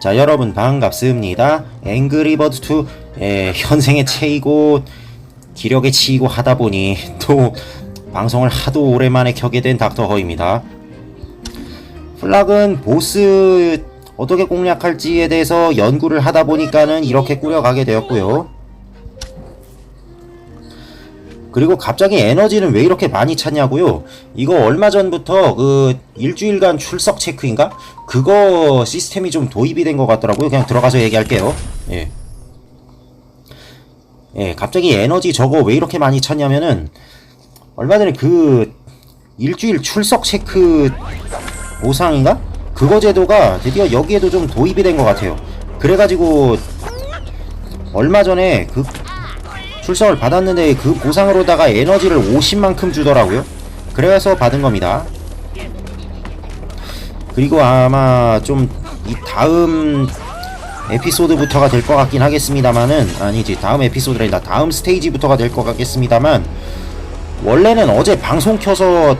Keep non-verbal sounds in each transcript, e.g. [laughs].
자 여러분 반갑습니다. 앵그리버드2 에, 현생의 체이고 기력에 치이고 하다보니 또 방송을 하도 오랜만에 켜게 된 닥터허입니다. 플락은 보스 어떻게 공략할지에 대해서 연구를 하다 보니까는 이렇게 꾸려가게 되었고요 그리고 갑자기 에너지는 왜 이렇게 많이 찼냐고요? 이거 얼마 전부터 그 일주일간 출석 체크인가? 그거 시스템이 좀 도입이 된 것 같더라고요. 그냥 들어가서 얘기할게요. 예. 예, 갑자기 에너지 저거 왜 이렇게 많이 찼냐면은 얼마 전에 그 일주일 출석 체크 보상인가? 그거 제도가 드디어 여기에도 좀 도입이 된 것 같아요. 그래가지고 얼마 전에 그 출석을 받았는데 그 보상으로다가 에너지를 50만큼 주더라고요. 그래서 받은 겁니다. 그리고 아마 좀 이 다음 에피소드부터가 될 것 같긴 하겠습니다만은 아니지 다음 에피소드가 아니라 다음 스테이지부터가 될 것 같겠습니다만 원래는 어제 방송 켜서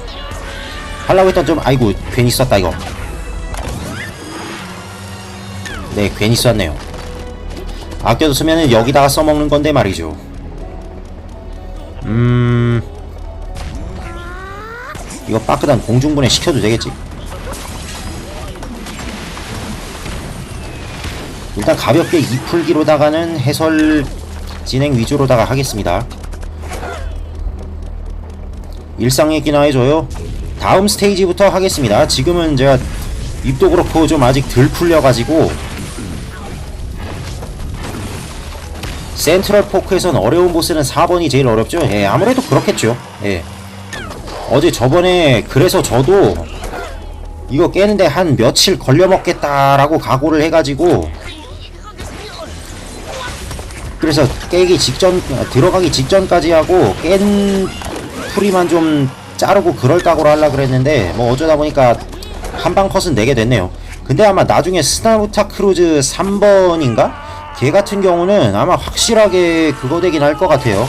하려고 했던 좀 아이고 괜히 썼다 이거 네 괜히 썼네요 아껴뒀으면 여기다가 써먹는 건데 말이죠 음. 이거 빠끄단 공중분해 시켜도 되겠지? 일단 가볍게 이풀기로다가는 해설 진행 위주로다가 하겠습니다. 일상 얘기나 해줘요. 다음 스테이지부터 하겠습니다. 지금은 제가 입도 그렇고 좀 아직 덜 풀려가지고 센트럴 포크에선 어려운 보스는 4번이 제일 어렵죠? 예, 아무래도 그렇겠죠. 예. 어제 저번에 그래서 저도 이거 깨는데 한 며칠 걸려 먹겠다라고 각오를 해가지고 그래서 깨기 직전 들어가기 직전까지 하고 깬 풀이만 좀 자르고 그럴 각오로 하려 그랬는데 뭐 어쩌다 보니까 한방 컷은 내게 됐네요. 근데 아마 나중에 스나우타 크루즈 3번인가? 걔 같은 경우는 아마 확실하게 그거 되긴 할 것 같아요.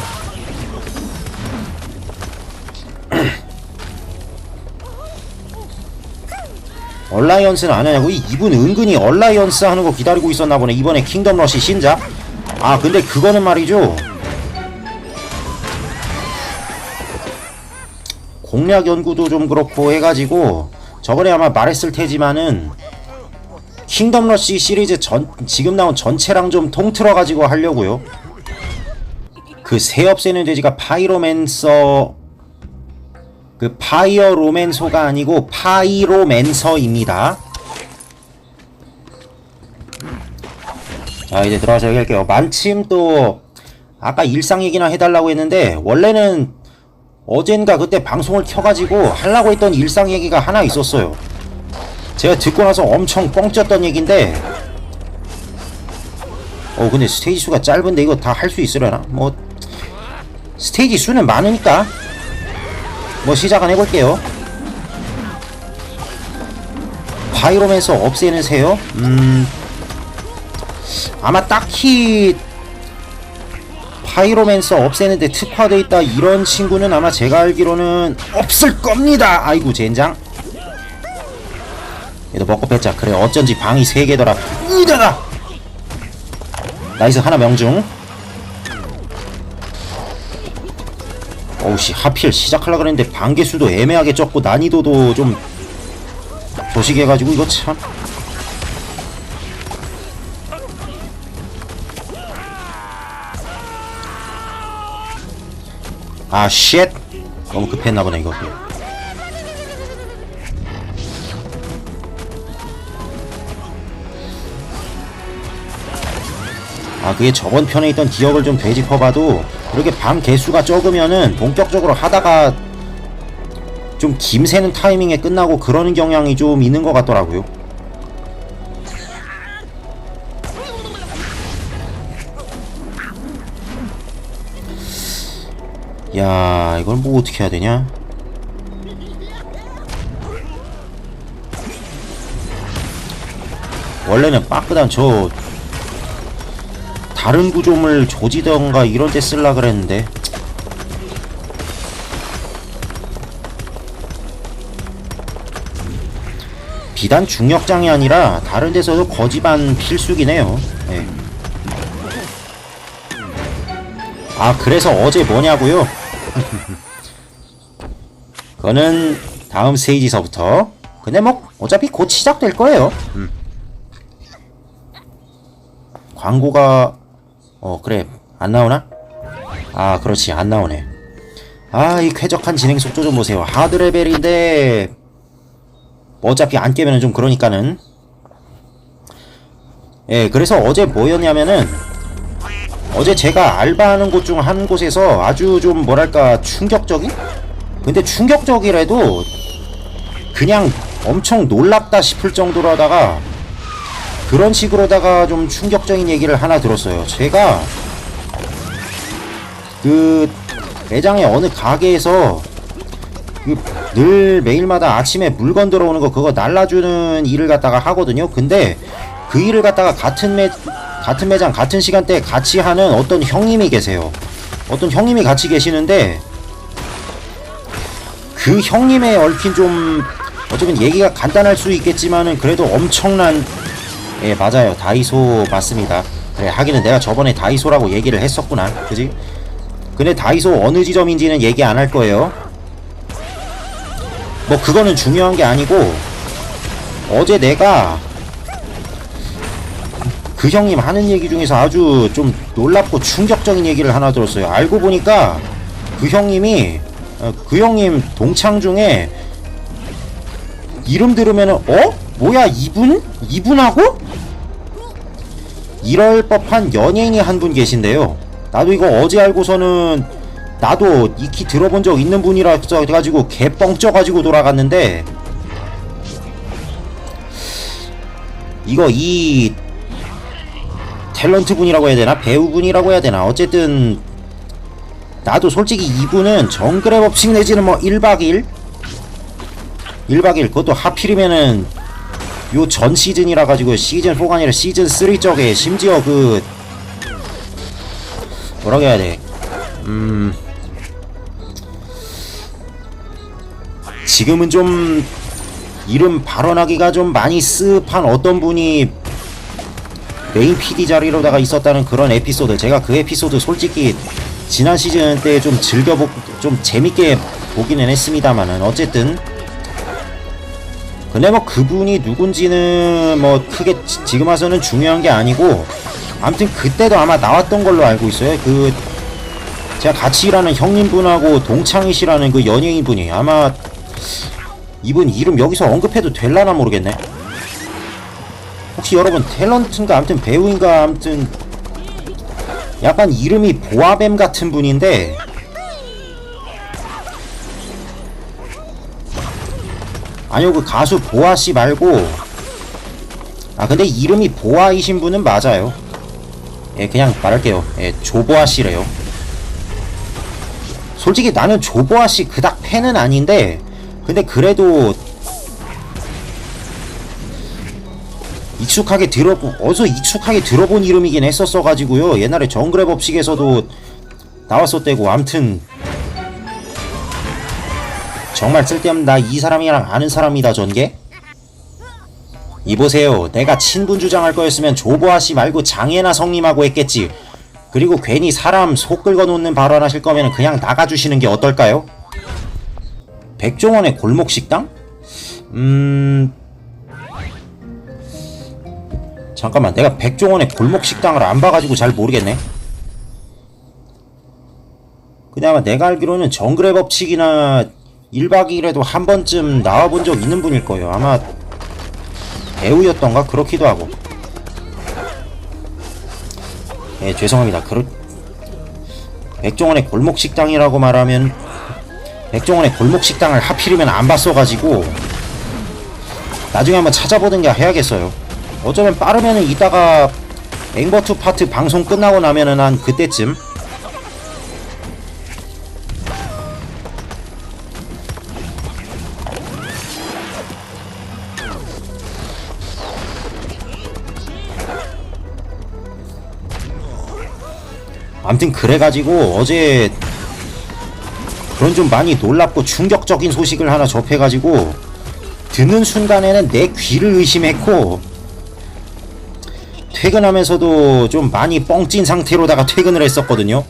[clears throat] 얼라이언스는? 이- 이분 은근히 얼라이언스 하는 거 기다리고 있었나 보네. 이번에 킹덤 러시 신작? 아, 근데 그거는 말이죠. 공략 연구도 좀 그렇고 해가지고 저번에 아마 말했을 테지만은 킹덤 러시 시리즈 전 지금 나온 전체랑 좀 통틀어 가지고 하려고요. 그 새 없애는 돼지가 파이로맨서 그 파이어 로맨소가 아니고 파이로맨서입니다. 자 이제 들어가서 얘기할게요. 마침 또 아까 일상 얘기나 해달라고 했는데 원래는 어젠가 그때 방송을 켜가지고 하려고 했던 일상 얘기가 하나 있었어요. 제가 듣고 나서 엄청 뻥쳤던 얘긴데. 어 근데 스테이지 수가 짧은데 이거 다 할 수 있으려나? 뭐 스테이지 수는 많으니까. 뭐 시작은 해볼게요. 파이로맨서 없애는 새요? 음. 아마 딱히 파이로맨서 없애는데 특화돼 있다 이런 친구는 아마 제가 알기로는 없을 겁니다. 아이고 젠장 얘도 먹고 뺐자. 그래 어쩐지 방이 3개더라. 으다가! 나이스 하나 명중. 어우씨 하필 시작하려 그랬는데 반개수도 애매하게 적고 난이도도 좀 조식해가지고 이거 참. 아, 쉣! 너무 급했나보네, 이거. 아 그게 저번 편에 있던 기억을 좀 되짚어봐도 이렇게 방 개수가 적으면은 본격적으로 하다가 좀 김새는 타이밍에 끝나고 그러는 경향이 좀 있는 것 같더라고요. 야 이걸 뭐 어떻게 해야 되냐? 원래는 빠끄단 저 다른 구조물 조지던가 이런 데 쓸라 그랬는데 비단 중력장이 아니라 다른 데서도 거지반 필수긴 해요. 예. 아 그래서 어제 뭐냐고요? [laughs] 그거는 다음 스테이지서부터 근데 뭐 어차피 곧 시작될 거예요. 음. 광고가 어 그래 안 나오나? 아 그렇지 안 나오네. 아 이 쾌적한 진행 속도 좀 보세요. 하드 레벨인데 뭐 어차피 안 깨면은 좀 그러니까는 예 그래서 어제 뭐였냐면은 어제 제가 알바하는 곳 중 한 곳에서 아주 좀 뭐랄까 충격적인? 근데 충격적이라도 그냥 엄청 놀랍다 싶을 정도로다가 그런 식으로다가 좀 충격적인 얘기를 하나 들었어요. 제가 그 매장의 어느 가게에서 그늘 매일마다 아침에 물건 들어오는 거 그거 날라주는 일을 갖다가 하거든요. 근데 그 일을 갖다가 같은 매 같은 매장 같은 시간대에 같이 하는 어떤 형님이 계세요. 어떤 형님이 같이 계시는데 그 형님의 얽힌 좀 어쩌면 얘기가 간단할 수 있겠지만은 그래도 엄청난 예 맞아요 다이소 맞습니다. 그래 하기는 내가 저번에 다이소라고 얘기를 했었구나 그지? 근데 다이소 어느 지점인지는 얘기 안 할 거예요. 뭐 그거는 중요한 게 아니고 어제 내가 그 형님 하는 얘기 중에서 아주 좀 놀랍고 충격적인 얘기를 하나 들었어요. 알고 보니까 그 형님이 어, 그 형님 동창 중에 이름 들으면은 어? 뭐야 이분? 이분하고? 이럴 법한 연예인이 한 분 계신데요. 나도 이거 어제 알고서는 나도 익히 들어본 적 있는 분이라 해가지고 개뻥 쪄가지고 돌아갔는데 이거 이 탤런트 분이라고 해야 되나? 배우 분이라고 해야 되나? 어쨌든 나도 솔직히 이분은 정글의 법칙 내지는 뭐 1박 2일? 1박 2일 그것도 하필이면은 요 전 시즌이라 가지고 시즌 4가 아니라 시즌 3 쪽에 심지어 그 뭐라고 해야 돼. 음. 지금은 좀 이름 발언하기가 좀 많이 습한 어떤 분이 메인 PD 자리로다가 있었다는 그런 에피소드 제가 그 에피소드 솔직히 지난 시즌 때 좀 즐겨보 좀 재밌게 보기는 했습니다만은 어쨌든 근데 뭐 그분이 누군지는 뭐 크게 지- 지금 와서는 중요한 게 아니고 아무튼 그때도 아마 나왔던 걸로 알고 있어요. 그 제가 같이 일하는 형님분하고 동창이시라는 그 연예인분이 아마 이분 이름 여기서 언급해도 될라나 모르겠네. 혹시 여러분 탤런트인가 아무튼 배우인가 아무튼 약간 이름이 보아뱀 같은 분인데 아니요 그 가수 보아씨 말고. 아 근데 이름이 보아이신 분은 맞아요. 예 그냥 말할게요. 예 조보아씨래요. 솔직히 나는 조보아씨 그닥 팬은 아닌데 근데 그래도 익숙하게 들어 어서 익숙하게 들어본 이름이긴 했었어 가지고요. 옛날에 정글의 법칙에서도 나왔었대고 암튼 정말 쓸데없는 나 이 사람이랑 아는 사람이다 전개? 이보세요. 내가 친분 주장할 거였으면 조보아씨 말고 장예나 성님하고 했겠지. 그리고 괜히 사람 속 긁어놓는 발언 하실 거면 그냥 나가주시는 게 어떨까요? 백종원의 골목식당? 음... 잠깐만. 내가 백종원의 골목식당을 안 봐가지고 잘 모르겠네. 아마 내가 알기로는 정글의 법칙이나 1박 2일에도 한 번쯤 나와본 적 있는 분일 거예요. 아마 배우였던가 그렇기도 하고. 예 죄송합니다. 그렇 백종원의 골목식당이라고 말하면 백종원의 골목식당을 하필이면 안 봤어가지고 나중에 한번 찾아보든가 해야겠어요. 어쩌면 빠르면은 이따가 앵버투 파트 방송 끝나고 나면은 한 그때쯤 암튼 그래가지고 어제 그런 좀 많이 놀랍고 충격적인 소식을 하나 접해가지고 듣는 순간에는 내 귀를 의심했고 퇴근하면서도 좀 많이 뻥찐 상태로다가 퇴근을 했었거든요.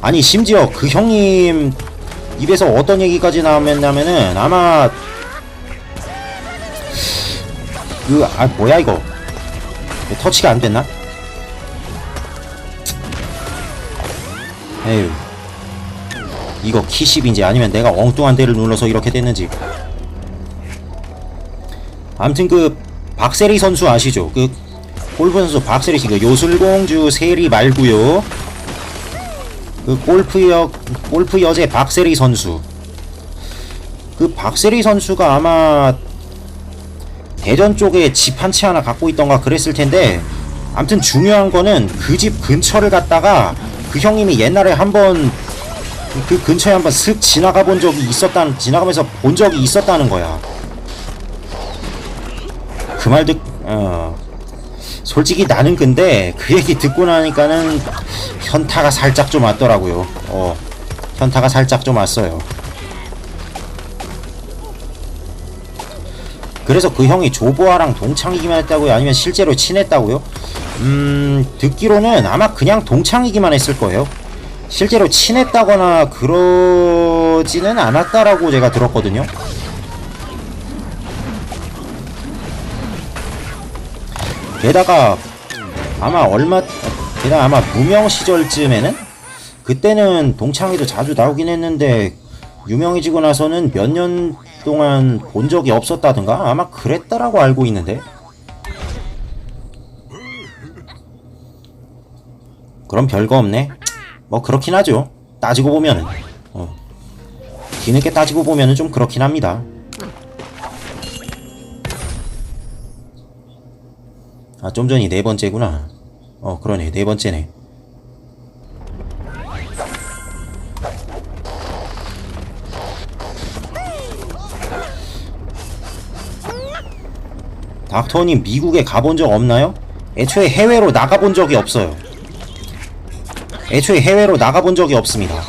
아니 심지어 그 형님 입에서 어떤 얘기까지 나왔냐면은 아마 그 아 뭐야 이거 왜 터치가 안 됐나? 에휴 이거 키십인지 아니면 내가 엉뚱한 데를 눌러서 이렇게 됐는지 아무튼 그 박세리 선수 아시죠? 그 골프 선수 박세리 씨그 요술공주 세리 말고요. 그 골프 여 골프 여제 박세리 선수. 그 박세리 선수가 아마 대전 쪽에 집 한 채 하나 갖고 있던가 그랬을 텐데 아무튼 중요한 거는 그 집 근처를 갔다가 그 형님이 옛날에 한번 그 근처에 한번 슥 지나가 본 적이 있었다는 지나가면서 본 적이 있었다는 거야. 그 말 듣, 어, 솔직히 나는 근데 그 얘기 듣고 나니까는 현타가 살짝 좀 왔더라고요. 어, 현타가 살짝 좀 왔어요. 그래서 그 형이 조보아랑 동창이기만 했다고요? 아니면 실제로 친했다고요? 음, 듣기로는 아마 그냥 동창이기만 했을 거예요. 실제로 친했다거나 그러지는 않았다라고 제가 들었거든요. 게다가 아마 얼마 게다가 아마 무명 시절쯤에는 그때는 동창회도 자주 나오긴 했는데 유명해지고 나서는 몇년 동안 본 적이 없었다든가 아마 그랬다라고 알고 있는데 그럼 별거 없네 뭐 그렇긴 하죠 따지고 보면은 어. 뒤늦게 따지고 보면은 좀 그렇긴 합니다 아, 좀 전이 네 번째구나. 어, 그러네. 네 번째네. 닥터님, 미국에 가본 적 없나요? 애초에 해외로 나가본 적이 없어요. 애초에 해외로 나가본 적이 없습니다.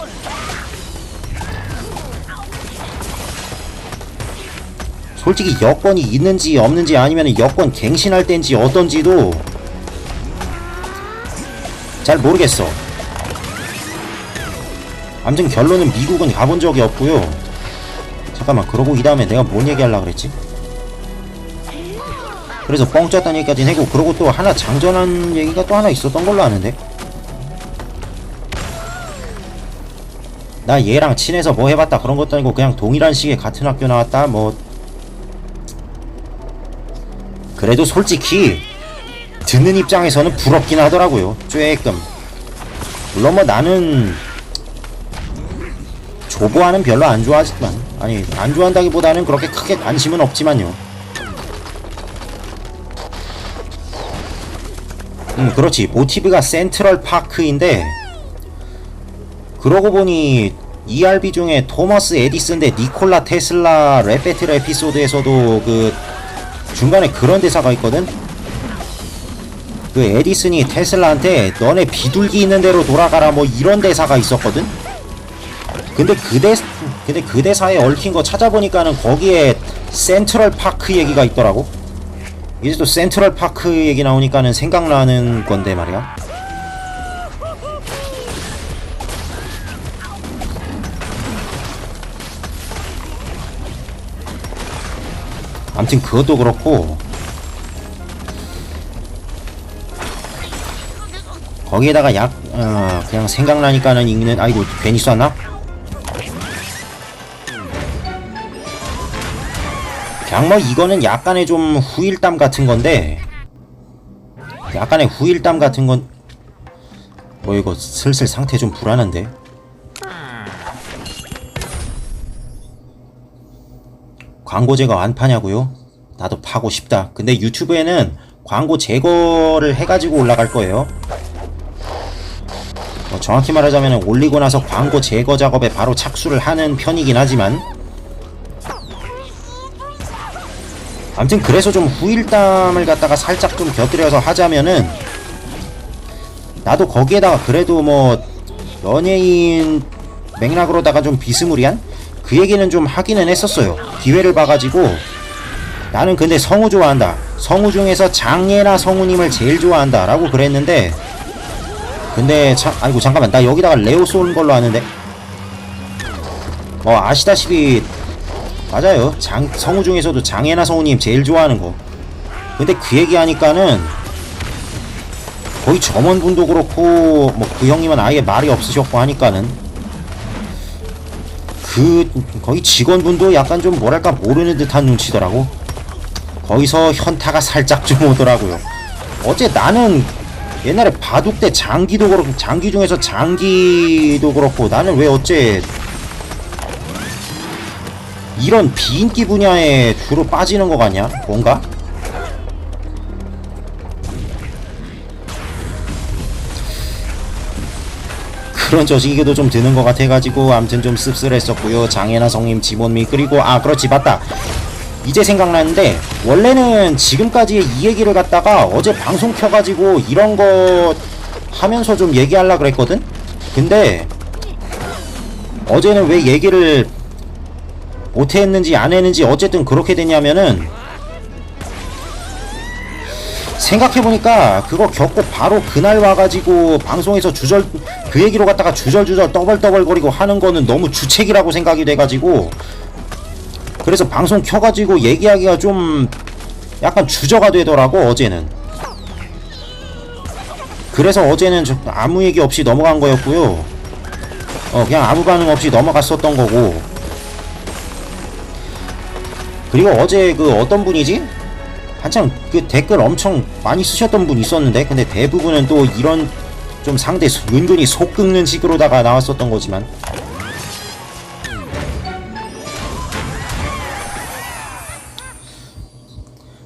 솔직히 여권이 있는지 없는지 아니면 여권 갱신할 때인지 어떤지도 잘 모르겠어. 아무튼 결론은 미국은 가본 적이 없고요. 잠깐만 그러고 이 다음에 내가 뭔 얘기하려고 그랬지? 그래서 뻥 쪘다는 얘기까지 해고 그러고 또 하나 장전한 얘기가 또 하나 있었던 걸로 아는데 나 얘랑 친해서 뭐 해봤다 그런 것도 아니고 그냥 동일한 시기에 같은 학교 나왔다 뭐 그래도 솔직히 듣는 입장에서는 부럽긴 하더라고요. 쬐끔. 물론 뭐 나는 조보아는 별로 안 좋아하지만 아니 안 좋아한다기보다는 그렇게 크게 관심은 없지만요. 음 그렇지 모티브가 센트럴 파크인데 그러고 보니 ERB 중에 토머스 에디슨 대 니콜라 테슬라 랩 배틀 에피소드에서도 그 중간에 그런 대사가 있거든. 그 에디슨이 테슬라한테 너네 비둘기 있는 대로 돌아가라 뭐 이런 대사가 있었거든. 근데 그 대, 근데 그 대사에 얽힌 거 찾아보니까는 거기에 센트럴 파크 얘기가 있더라고. 이제 또 센트럴 파크 얘기 나오니까는 생각나는 건데 말이야. 아무튼 그것도 그렇고 거기에다가 약 어, 그냥 생각나니까는 읽는 아이고 괜히 쐈나? 그냥 뭐 이거는 약간의 좀 후일담 같은 건데 약간의 후일담 같은 건 뭐 이거 슬슬 상태 좀 불안한데 광고 제거 안 파냐고요? 나도 파고 싶다. 근데 유튜브에는 광고 제거를 해가지고 올라갈 거예요. 뭐 정확히 말하자면 올리고 나서 광고 제거 작업에 바로 착수를 하는 편이긴 하지만 아무튼 그래서 좀 후일담을 갖다가 살짝 좀 곁들여서 하자면은 나도 거기에다가 그래도 뭐 연예인 맥락으로다가 좀 비스무리한 그 얘기는 좀 하기는 했었어요. 기회를 봐가지고 나는 근데 성우 좋아한다. 성우 중에서 장예나 성우님을 제일 좋아한다. 라고 그랬는데 근데 참 아이고 잠깐만 나 여기다가 레오 쏘는 걸로 아는데 어 아시다시피 맞아요. 장 성우 중에서도 장예나 성우님 제일 좋아하는 거. 근데 그 얘기하니까는 거의 점원분도 그렇고 뭐 그 형님은 아예 말이 없으셨고 하니까는 그 거의 직원분도 약간 좀 뭐랄까 모르는 듯한 눈치더라고. 거기서 현타가 살짝 좀 오더라고요. 어째 나는 옛날에 바둑 때 장기도 그렇고 장기 중에서 장기도 그렇고 나는 왜 어째 이런 비인기 분야에 주로 빠지는 것 같냐? 뭔가? 그런 저식이도 좀 드는 것 같아가지고 암튼 좀 씁쓸했었고요 장애나 성님 지몬미 그리고 아 그렇지 맞다 이제 생각나는데 원래는 지금까지 이 얘기를 갖다가 어제 방송 켜가지고 이런 거 하면서 좀 얘기하려 그랬거든 근데 어제는 왜 얘기를 못했는지 안 했는지 어쨌든 그렇게 됐냐면은 생각해보니까 그거 겪고 바로 그날 와가지고 방송에서 주절 그 얘기로 갖다가 주절주절 떠벌떠벌거리고 하는 거는 너무 주책이라고 생각이 돼가지고 그래서 방송 켜가지고 얘기하기가 좀 약간 주저가 되더라고 어제는. 그래서 어제는 저 아무 얘기 없이 넘어간 거였고요. 어 그냥 아무 반응 없이 넘어갔었던 거고 그리고 어제 그 어떤 분이지? 한창 그 댓글 엄청 많이 쓰셨던 분 있었는데 근데 대부분은 또 이런 좀 상대 소- 은근히 속 긁는 식으로다가 나왔었던 거지만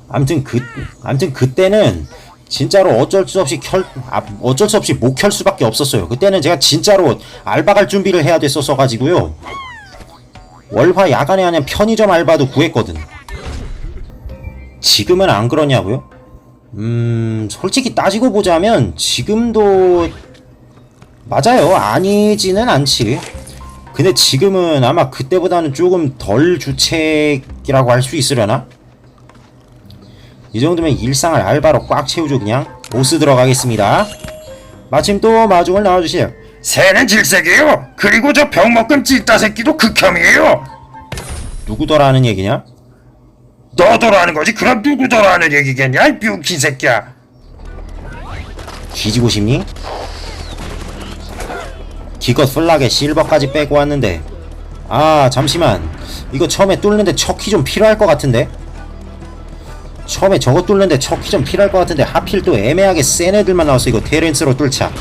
암튼 그 암튼 그때는 진짜로 어쩔 수 없이 켤 아, 어쩔 수 없이 못 켤 수밖에 없었어요. 그때는 제가 진짜로 알바 갈 준비를 해야 됐었어 가지고요. 월화 야간에 하는 편의점 알바도 구했거든. 지금은 안 그러냐고요? 음, 솔직히 따지고 보자면 지금도 맞아요. 아니지는 않지. 근데 지금은 아마 그때보다는 조금 덜 주책이라고 할 수 있으려나? 이 정도면 일상을 알바로 꽉 채우죠 그냥 보스 들어가겠습니다 마침 또 마중을 나와주세요 새는 질색이에요. 그리고 저 병먹금 찐따 새끼도 극혐이에요. 누구더라는 얘기냐? 너더라는 거지. 그럼 누구더라는 얘기겠냐? 이 뷰킨 새끼야. 뒤지고 싶니? 기껏 플락에 실버까지 빼고 왔는데 아 잠시만 이거 처음에 뚫는데 척키 좀 필요할 것 같은데 처음에 저거 뚫는데 척키 좀 필요할 것 같은데 하필 또 애매하게 센 애들만 나와서 이거 테렌스로 뚫자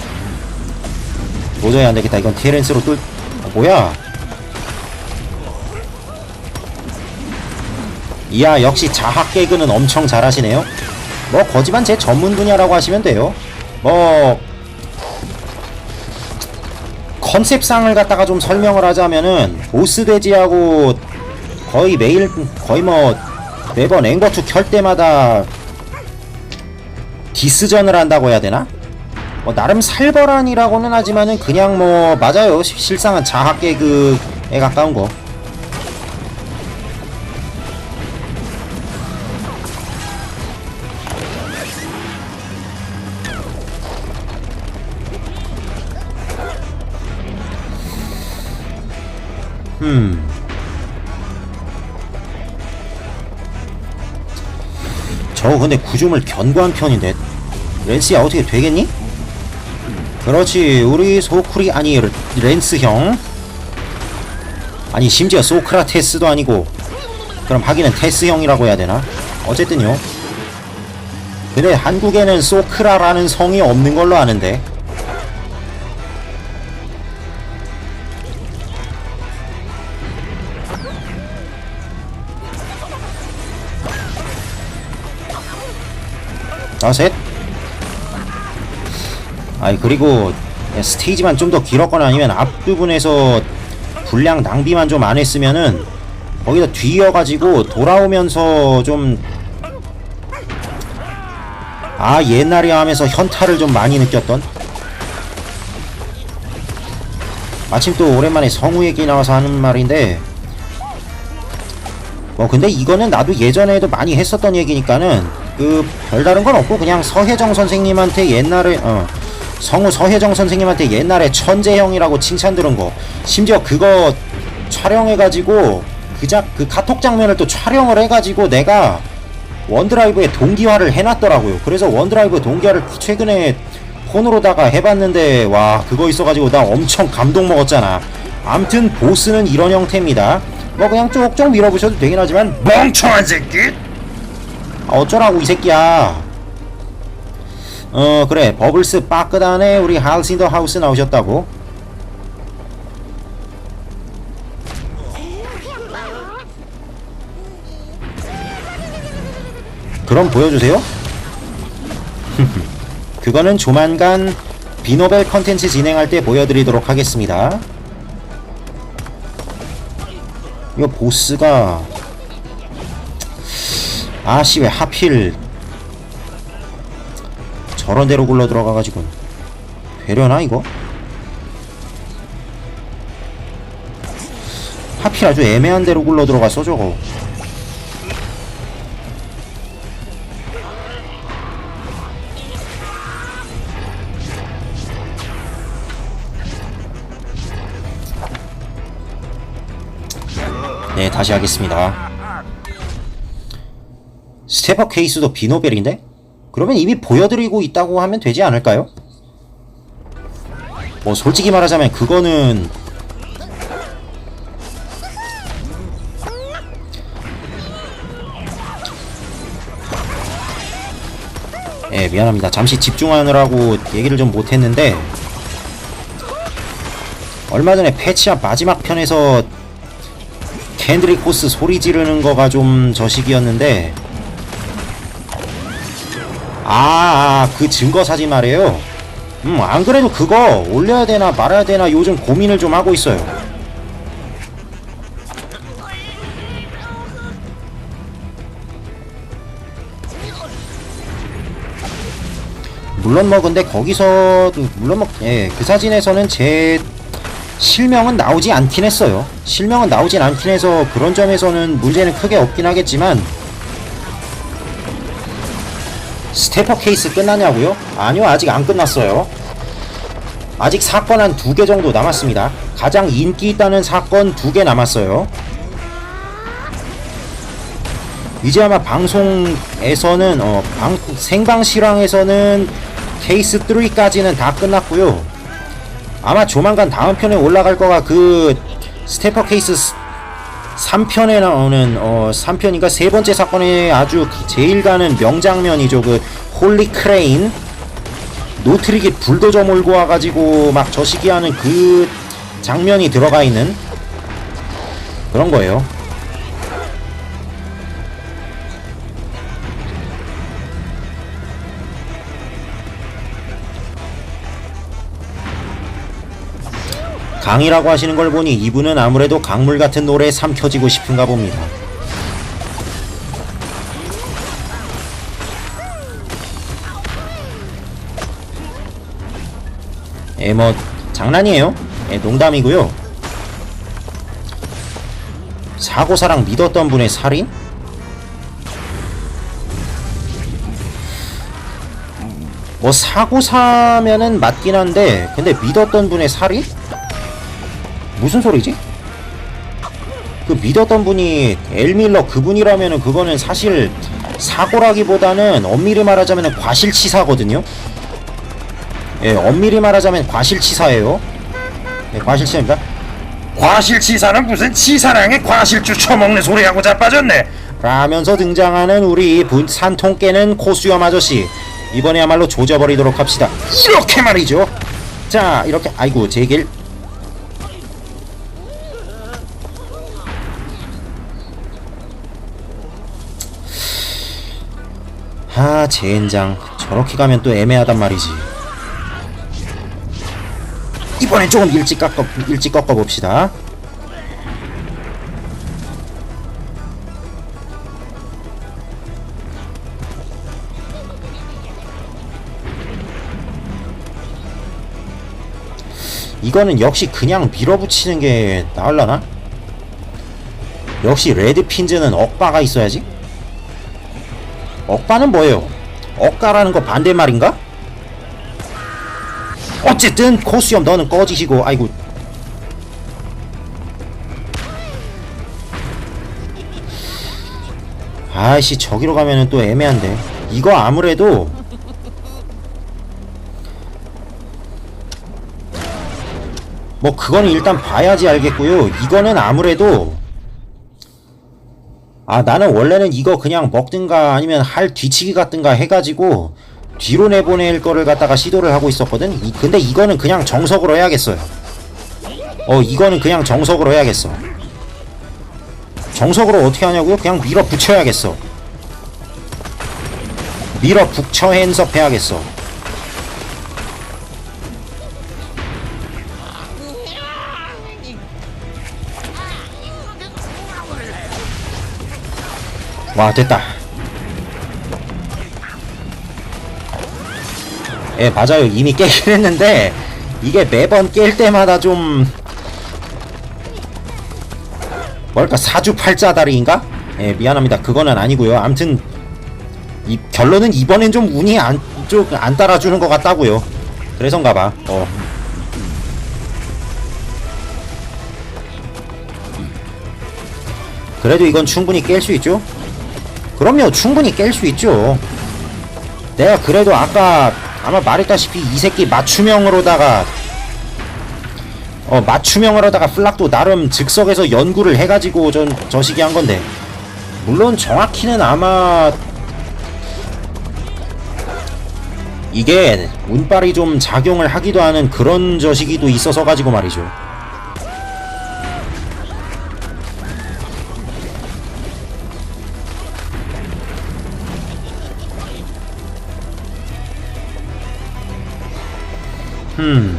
도저히 안 되겠다. 이건 테렌스로 뚫 아, 뭐야? 이야 역시 자학 개그는 엄청 잘하시네요. 뭐 거지만 제 전문 분야라고 하시면 돼요. 뭐 컨셉상을 갖다가 좀 설명을 하자면은 보스 돼지하고 거의 매일 거의 뭐 매번 앵거투 켤 때마다 디스전을 한다고 해야 되나? 뭐 나름 살벌한이라고는 하지만은 그냥 뭐 맞아요 시- 실상은 자학 개그에 가까운 거. 음. 저거 근데 구조물 견고한 편인데 렌스야 어떻게 되겠니? 그렇지 우리 소쿠리 아니 르- 렌스 형. 아니 심지어 소크라테스도 아니고. 그럼 하기는 테스 형이라고 해야 되나? 어쨌든요. 근데 한국에는 소크라라는 성이 없는 걸로 아는데. 다셋 아이 그리고 스테이지만 좀 더 길었거나 아니면 앞부분에서 분량 낭비만 좀 안 했으면은 거기다 뒤이어가지고 돌아오면서 좀 아 옛날에 하면서 현타를 좀 많이 느꼈던? 마침 또 오랜만에 성우 얘기 나와서 하는 말인데 뭐 근데 이거는 나도 예전에도 많이 했었던 얘기니까는 그 별다른 건 없고 그냥 서혜정 선생님한테 옛날에 어 성우 서혜정 선생님한테 옛날에 천재형이라고 칭찬 들은 거 심지어 그거 촬영해가지고 그작 그 카톡 장면을 또 촬영을 해가지고 내가 원드라이브에 동기화를 해놨더라고요. 그래서 원드라이브 동기화를 최근에 폰으로다가 해봤는데 와 그거 있어가지고 나 엄청 감동 먹었잖아. 암튼 보스는 이런 형태입니다. 뭐 그냥 쭉쭉 밀어보셔도 되긴 하지만 멍청한 새끼 아, 어쩌라고 이 새끼야. 어 그래 버블스 빠끄단에 우리 할신더 하우스 나오셨다고. 그럼 보여주세요. [laughs] 그거는 조만간 비노벨 컨텐츠 진행할 때 보여드리도록 하겠습니다. 이거 보스가 아씨 왜 하필 저런 데로 굴러 들어가가지고 되려나 이거? 하필 아주 애매한 데로 굴러 들어갔어 저거 네 다시 하겠습니다 스테퍼 케이스도 비노벨인데? 그러면 이미 보여드리고 있다고 하면 되지 않을까요? 뭐 솔직히 말하자면 그거는 예 미안합니다 잠시 집중하느라고 얘기를 좀 못했는데 얼마 전에 패치한 마지막 편에서 캔드릭 코스 소리 지르는 거가 좀 저식이었는데 아, 아, 그 증거 사진 말이에요. 음, 안 그래도 그거 올려야 되나 말아야 되나 요즘 고민을 좀 하고 있어요. 물론 뭐 근데 거기서 물론 뭐 예, 그 사진에서는 제 실명은 나오지 않긴 했어요. 실명은 나오진 않긴 해서 그런 점에서는 문제는 크게 없긴 하겠지만 스테퍼 케이스 끝나냐고요? 아니요 아직 안 끝났어요. 아직 사건 한 두 개 정도 남았습니다. 가장 인기 있다는 사건 두 개 남았어요. 이제 아마 방송에서는 어, 방, 생방 실황에서는 케이스 3까지는 다 끝났고요. 아마 조만간 다음 편에 올라갈 거가 그 스테퍼 케이스 3편에 나오는 어 3편인가 세 번째 사건에 아주 제일 가는 명장면이죠. 그 홀리 크레인 노트릭이 불도저 몰고 와가지고 막 저시기하는 그 장면이 들어가 있는 그런 거예요. 강이라고 하시는 걸 보니 이분은 아무래도 강물 같은 노래에 삼켜지고 싶은가 봅니다. 예, 뭐 장난이에요. 예, 농담이고요. 사고사랑 믿었던 분의 살인? 뭐 사고사면은 맞긴 한데 근데 믿었던 분의 살인? 무슨 소리지? 그 믿었던 분이 엘밀러 그분이라면은 그거는 사실 사고라기보다는 엄밀히 말하자면 과실치사거든요. 예, 엄밀히 말하자면 과실치사예요. 예, 과실치사입니다. 과실치사는 무슨 치사랑에 과실주 처먹는 소리하고 자빠졌네 라면서 등장하는 우리 분 산통 깨는 코수염 아저씨. 이번에야말로 조져버리도록 합시다. 이렇게 말이죠. 자, 이렇게 아이고 제길 아, 젠장. 저렇게 가면 또 애매하단 말이지. 이번엔 조금 일찍 꺾어, 일찍 꺾어 봅시다. 이거는 역시 그냥 밀어붙이는 게 나을라나? 역시 레드 핀즈는 억바가 있어야지 억바는 뭐예요? 억가라는 거 반대말인가? 어쨌든 코수염 너는 꺼지시고 아이고. 아이씨 저기로 가면은 또 애매한데. 이거 아무래도 뭐 그거는 일단 봐야지 알겠고요. 이거는 아무래도 아 나는 원래는 이거 그냥 먹든가 아니면 할 뒤치기 같든가 해가지고 뒤로 내보낼 거를 갖다가 시도를 하고 있었거든. 이, 근데 이거는 그냥 정석으로 해야겠어요. 어 이거는 그냥 정석으로 해야겠어. 정석으로 어떻게 하냐고요? 그냥 밀어 붙여야겠어. 밀어 붙여 핸섭 해야겠어 와 됐다. 예 맞아요. 이미 깨긴 했는데 이게 매번 깰 때마다 좀 뭘까? 사주팔자다리인가? 예 미안합니다. 그거는 아니고요. 암튼 이 결론은 이번엔 좀 운이 안쪽 안 따라주는 것 같다고요. 그래서인가봐. 어. 그래도 이건 충분히 깰 수 있죠 그럼요 충분히 깰 수 있죠. 내가 그래도 아까 아마 말했다시피 이 새끼 맞춤형으로다가 어 맞춤형으로다가 플락도 나름 즉석에서 연구를 해가지고 전 저시기 한 건데. 물론 정확히는 아마 이게 운빨이 좀 작용을 하기도 하는 그런 저시기도 있어서 가지고 말이죠 음.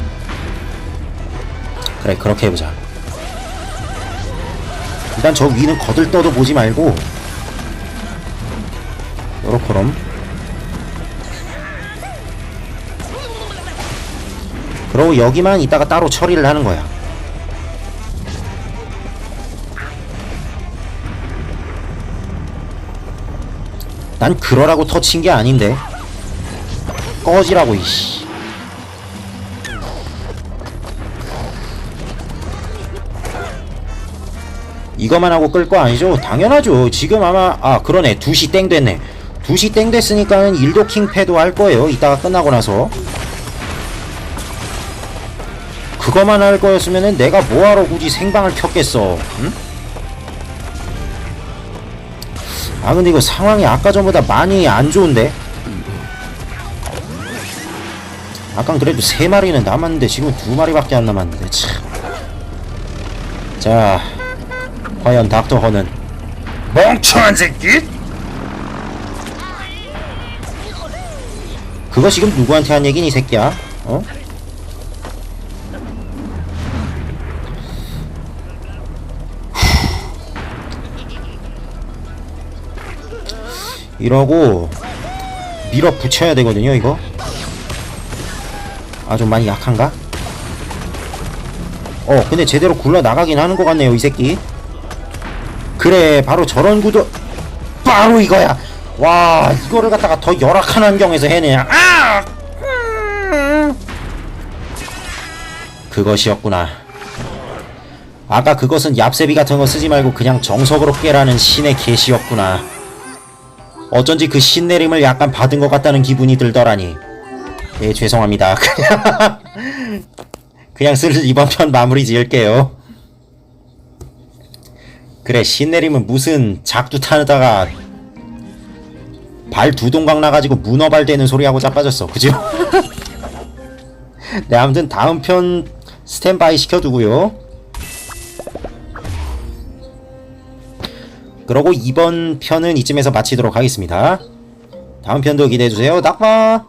그래 그렇게 해보자. 일단 저 위는 거들떠도 보지 말고. 요렇게럼. 그러고 여기만 이따가 따로 처리를 하는 거야. 난 그러라고 터친 게 아닌데. 꺼지라고 이씨 이거만 하고 끌 거 아니죠? 당연하죠. 지금 아마 아 그러네 2시 땡 됐네. 2시 땡 됐으니까는 일도킹 패도 할 거예요. 이따가 끝나고 나서. 그거만 할 거였으면은 내가 뭐하러 굳이 생방을 켰겠어. 응? 아 근데 이거 상황이 아까 전보다 많이 안 좋은데? 아깐 그래도 세 마리는 남았는데 지금 두 마리밖에 안 남았는데 참. 자, 과연 닥터 허는 멍청한 새끼 그거 지금 누구한테 한 얘기니 이 새끼야? 어? [sighs] 이러고 밀어 붙여야 되거든요 이거 아 좀 많이 약한가? 어 근데 제대로 굴러 나가긴 하는 것 같네요 이 새끼 그래 바로 저런 구도 바로 이거야. 와 이거를 갖다가 더 열악한 환경에서 해내냐 아! 음. 그것이었구나. 아까 그것은 얍세비 같은 거 쓰지 말고 그냥 정석으로 깨라는 신의 계시였구나. 어쩐지 그 신내림을 약간 받은 것 같다는 기분이 들더라니. 예 죄송합니다. [laughs] 그냥 그냥 슬 이번 편 마무리 지을게요 그래 신내림은 무슨 작두 타다가 발 두 동강 나가지고 문어발 되는 소리하고 자빠졌어. 그죠? [laughs] 네 아무튼 다음 편 스탠바이 시켜두고요. 그러고 이번 편은 이쯤에서 마치도록 하겠습니다. 다음 편도 기대해주세요. 낙마